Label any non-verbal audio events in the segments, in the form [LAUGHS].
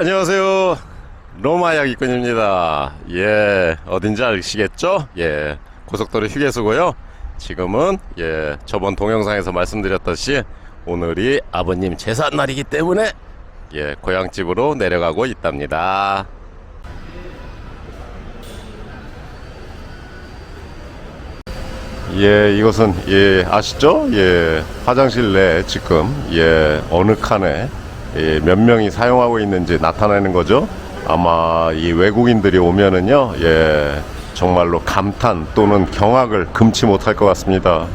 안녕하세요. 로마 야기꾼입니다. 예, 어딘지 아시겠죠? 예, 고속도로 휴게소고요. 지금은 예, 저번 동영상에서 말씀드렸듯이 오늘이 아버님 제사 날이기 때문에 예, 고향집으로 내려가고 있답니다. 예, 이것은 예, 아시죠? 예, 화장실 내 지금 예, 어느 칸에 예, 몇 명이 사용하고 있는지 나타내는 거죠. 아마 이 외국인들이 오면은요, 예, 정말로 감탄 또는 경악을 금치 못할 것 같습니다.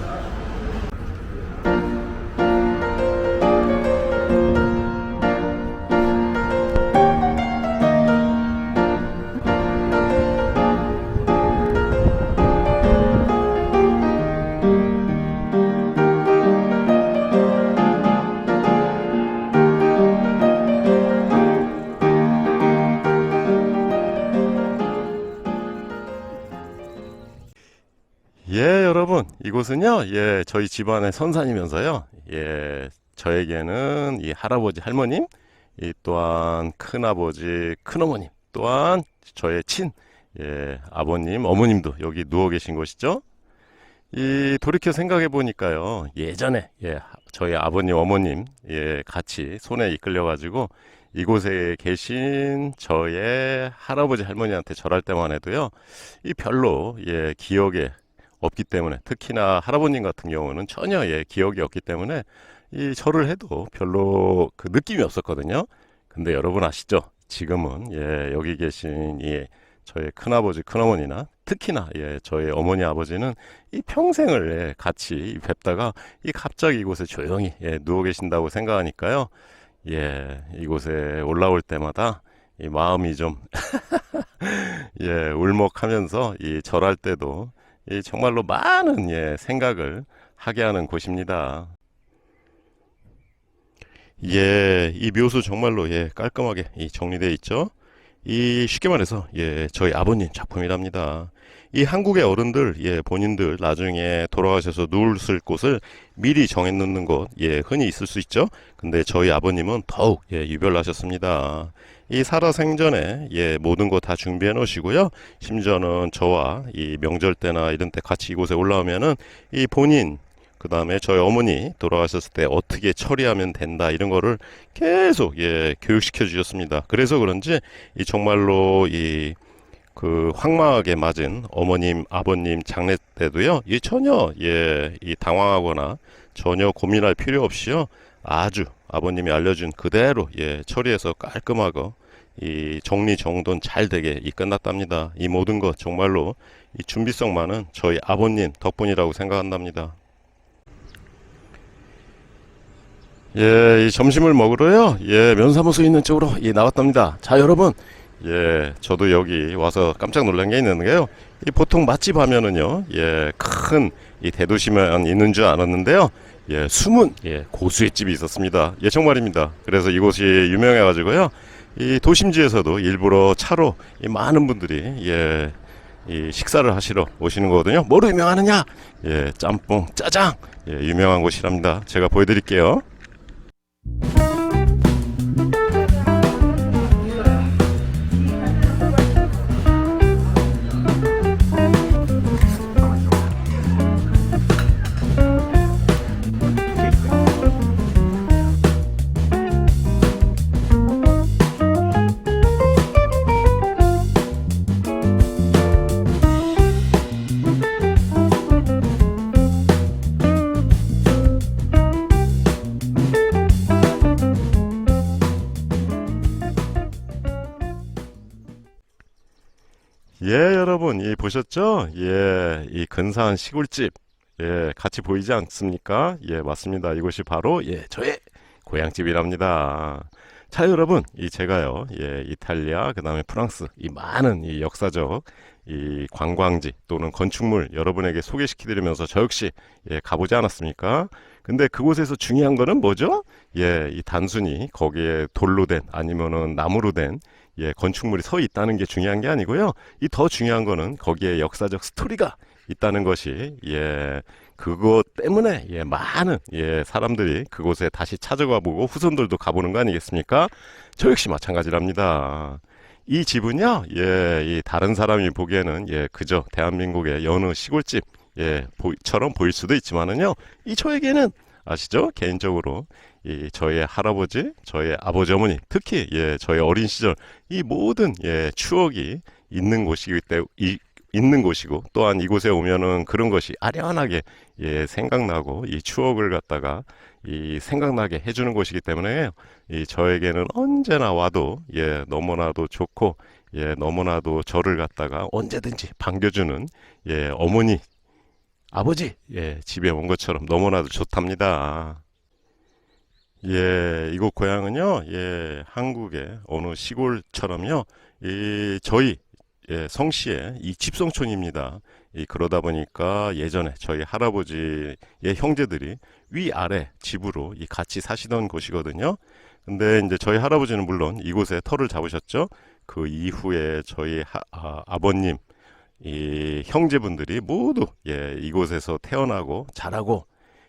예, 여러분, 이곳은요, 예, 저희 집안의 선산이면서요, 예, 저에게는 이 할아버지, 할머님, 이 또한 큰아버지, 큰어머님, 또한 저의 친, 예, 아버님, 어머님도 여기 누워 계신 곳이죠. 이 돌이켜 생각해 보니까요, 예전에, 예, 저희 아버님, 어머님, 예, 같이 손에 이끌려 가지고 이곳에 계신 저의 할아버지, 할머니한테 절할 때만 해도요, 이 별로, 예, 기억에 없기 때문에 특히나 할아버님 같은 경우는 전혀 예, 기억이 없기 때문에 이 절을 해도 별로 그 느낌이 없었거든요. 근데 여러분 아시죠? 지금은 예, 여기 계신 이 저의 큰아버지 큰어머니나 특히나 예, 저의 어머니 아버지는 이 평생을 예, 같이 뵙다가 이 갑자기 이곳에 조용히 예, 누워 계신다고 생각하니까요. 예, 이곳에 올라올 때마다 이 마음이 좀 [LAUGHS] 예, 울먹하면서 이 절할 때도 이 정말로 많은 예, 생각을 하게 하는 곳입니다. 예, 이 묘수 정말로 예, 깔끔하게 이 정리되어 있죠. 이 쉽게 말해서 예, 저희 아버님 작품이랍니다. 이 한국의 어른들 예, 본인들 나중에 돌아가셔서 누울 곳을 미리 정해 놓는 것 예, 흔히 있을 수 있죠. 근데 저희 아버님은 더욱 예, 유별나셨습니다. 이 살아생전에 예, 모든 거 다 준비해 놓으시고요. 심지어는 저와 이 명절 때나 이런 때 같이 이곳에 올라오면은 이 본인 그 다음에 저희 어머니 돌아가셨을 때 어떻게 처리하면 된다 이런 거를 계속 예 교육시켜 주셨습니다. 그래서 그런지 이 정말로 이 그 황망하게 맞은 어머님 아버님 장례 때도요 이 전혀 예 이 당황하거나 전혀 고민할 필요 없이요 아주 아버님이 알려준 그대로 예 처리해서 깔끔하고 이 정리 정돈 잘 되게 이 끝났답니다. 이 모든 것 정말로 이 준비성만은 저희 아버님 덕분이라고 생각한답니다. 예, 이 점심을 먹으러요. 예, 면사무소 있는 쪽으로 예, 나왔답니다. 자, 여러분. 예, 저도 여기 와서 깜짝 놀란 게 있는데요. 이 보통 맛집 하면은요. 예, 큰 이 대도시만 있는 줄 알았는데요. 예, 숨은 예, 고수의 집이 있었습니다. 예, 정말입니다. 그래서 이곳이 유명해 가지고요. 이 도심지에서도 일부러 차로 이 많은 분들이 예, 이 식사를 하시러 오시는 거거든요. 뭐로 유명하느냐? 예, 짬뽕, 짜장. 예, 유명한 곳이랍니다. 제가 보여 드릴게요. 예, 여러분, 이 보셨죠? 예, 이 근사한 시골집, 예, 같이 보이지 않습니까? 예, 맞습니다. 이곳이 바로 예, 저의 고향집이랍니다. 자, 여러분, 이 제가요, 예, 이탈리아, 그 다음에 프랑스, 이 많은 이 역사적 이 관광지 또는 건축물 여러분에게 소개시켜드리면서 저 역시 예, 가보지 않았습니까? 근데 그곳에서 중요한 거는 뭐죠? 예, 이 단순히 거기에 돌로 된 아니면은 나무로 된 예, 건축물이 서 있다는 게 중요한 게 아니고요. 이 더 중요한 거는 거기에 역사적 스토리가 있다는 것이 예, 그것 때문에 예, 많은 예, 사람들이 그곳에 다시 찾아가 보고 후손들도 가보는 거 아니겠습니까? 저 역시 마찬가지랍니다. 이 집은요, 예, 이 다른 사람이 보기에는 예, 그저 대한민국의 여느 시골집 예, 보처럼 보일 수도 있지만은요, 이 저에게는 아시죠? 개인적으로 이 저의 할아버지, 저의 아버지 어머니, 특히 예, 저의 어린 시절 이 모든 예, 추억이 있는 곳이기 때문에 이, 있는 곳이고 또한 이곳에 오면은 그런 것이 아련하게 예, 생각나고 이 추억을 갖다가 이 생각나게 해주는 곳이기 때문에 이 저에게는 언제나 와도 예, 너무나도 좋고 예, 너무나도 저를 갖다가 언제든지 반겨주는 예, 어머니 아버지, 예, 집에 온 것처럼 너무나도 좋답니다. 예, 이곳 고향은요, 예, 한국의 어느 시골처럼요, 이, 저희, 예, 성씨의 이 집성촌입니다. 이, 그러다 보니까 예전에 저희 할아버지의 형제들이 위아래 집으로 이 같이 사시던 곳이거든요. 근데 이제 저희 할아버지는 물론 이곳에 터를 잡으셨죠. 그 이후에 저희 하, 아, 아버님, 이 형제분들이 모두 예, 이곳에서 태어나고 자라고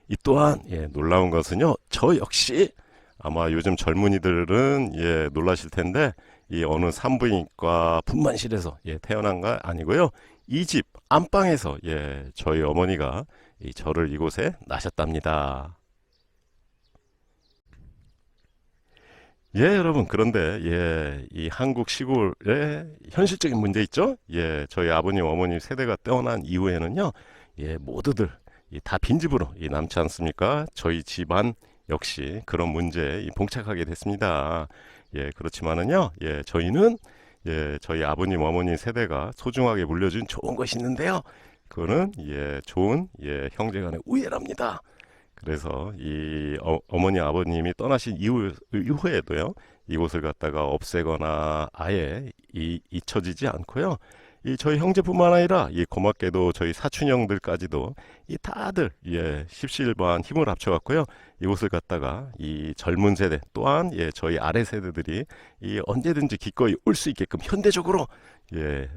이 또한 예, 놀라운 것은요. 저 역시 아마 요즘 젊은이들은 예, 놀라실 텐데 이 어느 산부인과 분만실에서 예, 태어난 거 아니고요. 이 집 안방에서 예, 저희 어머니가 이 저를 이곳에 낳으셨답니다. 예, 여러분. 그런데, 예, 이 한국 시골의 현실적인 문제 있죠? 예, 저희 아버님, 어머님 세대가 떠난 이후에는요, 예, 모두들, 이다 빈집으로 이 남지 않습니까? 저희 집안 역시 그런 문제에 이 봉착하게 됐습니다. 예, 그렇지만은요, 예, 저희는, 예, 저희 아버님, 어머님 세대가 소중하게 물려준 좋은 것이 있는데요. 그거는, 예, 좋은, 예, 형제 간의 우애랍니다. 그래서 이 어, 어머니 아버님이 떠나신 이후, 이후에도요 이곳을 갖다가 없애거나 아예 이, 잊혀지지 않고요 이 저희 형제뿐만 아니라 이 고맙게도 저희 사촌 형들까지도 이 다들 예 십시일반 힘을 합쳐갖고요 이곳을 갖다가 이 젊은 세대 또한 예 저희 아래 세대들이 이 언제든지 기꺼이 올 수 있게끔 현대적으로 예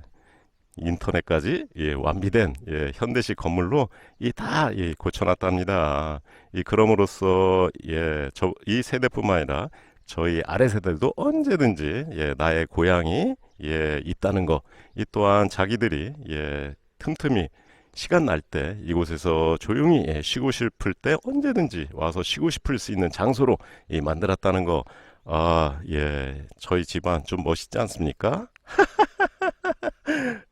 인터넷까지 예, 완비된 예, 현대식 건물로 이다 예, 고쳐놨답니다. 이 그럼으로써 예, 저, 이 세대뿐만 아니라 저희 아래 세대도 언제든지 예, 나의 고향이 예, 있다는 거. 이 또한 자기들이 예, 틈틈이 시간 날 때 이곳에서 조용히 예, 쉬고 싶을 때 언제든지 와서 쉬고 싶을 수 있는 장소로 예, 만들었다는 거. 아, 예, 저희 집안 좀 멋있지 않습니까? [LAUGHS]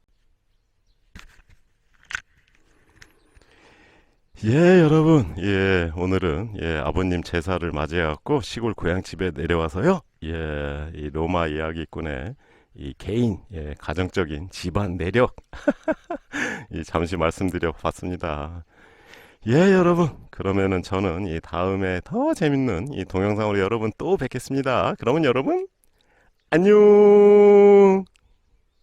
예, 여러분. 예, 오늘은 예, 아버님 제사를 맞이해 갖고 시골 고향집에 내려와서요. 예, 이 로마 이야기꾼의 이 개인, 예, 가정적인 집안 내력 [LAUGHS] 이 잠시 말씀드려 봤습니다. 예, 여러분. 그러면은 저는 이 다음에 더 재밌는 이 동영상으로 여러분 또 뵙겠습니다. 그러면 여러분 안녕.